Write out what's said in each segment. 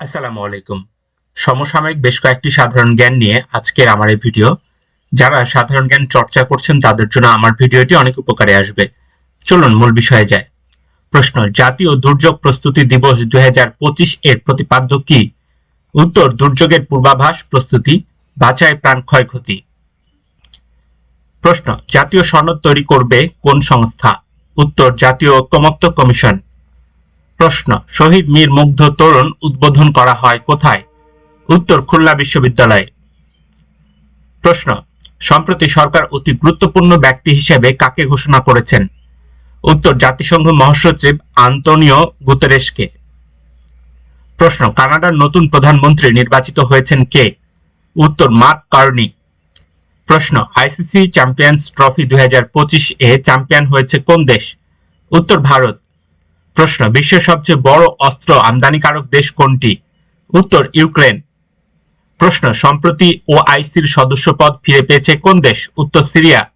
আসসালামু আলাইকুম। সমসাময়িক বেশ কয়েকটি সাধারণ জ্ঞান নিয়ে আজকের আমার এই ভিডিও। যারা সাধারণ জ্ঞান চর্চা করছেন, তাদের জন্য আমার ভিডিওটি অনেক উপকারে আসবে। চলুন, মূল বিষয়ে যায় প্রশ্ন, জাতীয় দুর্যোগ প্রস্তুতি দিবস দুই হাজার পঁচিশ এর প্রতিপাদ্য কি? উত্তর, দুর্যোগের পূর্বাভাস, প্রস্তুতি, বাঁচায় প্রাণ ক্ষয়ক্ষতি। প্রশ্ন, জাতীয় সনদ তৈরি করবে কোন সংস্থা? উত্তর, জাতীয় ঐক্যমত্য কমিশন। প্রশ্ন, শহীদ মীর মুগ্ধ তরুণ উদ্বোধন করা হয় কোথায়? উত্তর, খুলনা বিশ্ববিদ্যালয়ে। প্রশ্ন, সম্প্রতি সরকার অতি গুরুত্বপূর্ণ ব্যক্তি হিসেবে কাকে ঘোষণা করেছেন? উত্তর, জাতিসংঘ মহাসচিব আন্তোনিও গুতেরেসকে প্রশ্ন, কানাডার নতুন প্রধানমন্ত্রী নির্বাচিত হয়েছেন কে? উত্তর, মার্ক কার্নি। প্রশ্ন, আইসিসি চ্যাম্পিয়ন্স ট্রফি দুই হাজার পঁচিশ এ চ্যাম্পিয়ন হয়েছে কোন দেশ? উত্তর, ভারত। প্রশ্ন, বিশ্বের সবচেয়ে বড় অস্ত্র আমদানিকারক দেশ কোনটি? উত্তর, ইউক্রেন। প্রশ্ন, সম্প্রতি ও ওআইসির সদস্যপদ ফিরে পেয়েছে কোন দেশ? উত্তর, সিরিয়া।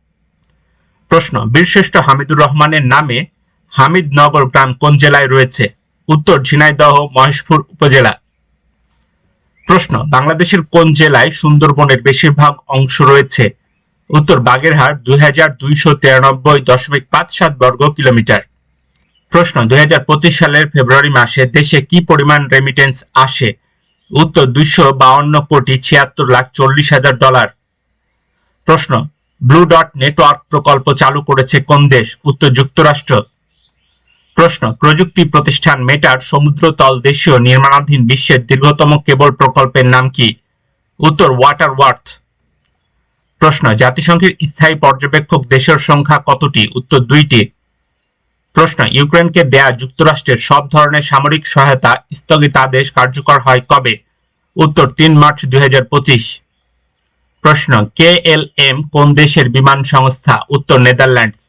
প্রশ্ন, বীরশ্রেষ্ঠ হামিদুর রহমানের নামে হামিদনগর গ্রাম কোন জেলায় রয়েছে? উত্তর, ঝিনাইদহ, মহেশপুর উপজেলা। প্রশ্ন, বাংলাদেশের কোন জেলায় সুন্দরবনের বেশিরভাগ অংশ রয়েছে? উত্তর, বাগেরহাট, দুই হাজার দুইশো তিরানব্বই দশমিক পাঁচ সাত বর্গ কিলোমিটার। প্রশ্ন, দুই হাজার পঁচিশ সালের ফেব্রুয়ারি মাসে দেশে কি পরিমাণ রেমিটেন্স আসে? উত্তর, দুইশো বাউন্ন কোটি ছিয়াত্তর লাখ চল্লিশ হাজার ডলার। প্রশ্ন ব্লু ডট নেটওয়ার্ক প্রকল্প চালু করেছে কোন দেশ? উত্তর, যুক্তরাষ্ট্র। প্রশ্ন, প্রযুক্তি প্রতিষ্ঠান মেটার সমুদ্রতল দেশীয় নির্মাণাধীন বিশ্বের দীর্ঘতম কেবল প্রকল্পের নাম কি? উত্তর ওয়াটার ওয়ার্থ প্রশ্ন, জাতিসংঘের স্থায়ী পর্যবেক্ষক দেশের সংখ্যা কতটি? উত্তর, দুইটি। প্রশ্ন, ইউক্রেনকে দেয়া যুক্তরাষ্ট্রের সব ধরনের সামরিক সহায়তা স্থগিতাদেশ কার্যকর হয় কবে? উত্তর, তিন মার্চ দুই হাজার পঁচিশ। প্রশ্ন, কে এল এম কোন দেশের বিমান সংস্থা? উত্তর, নেদারল্যান্ডস।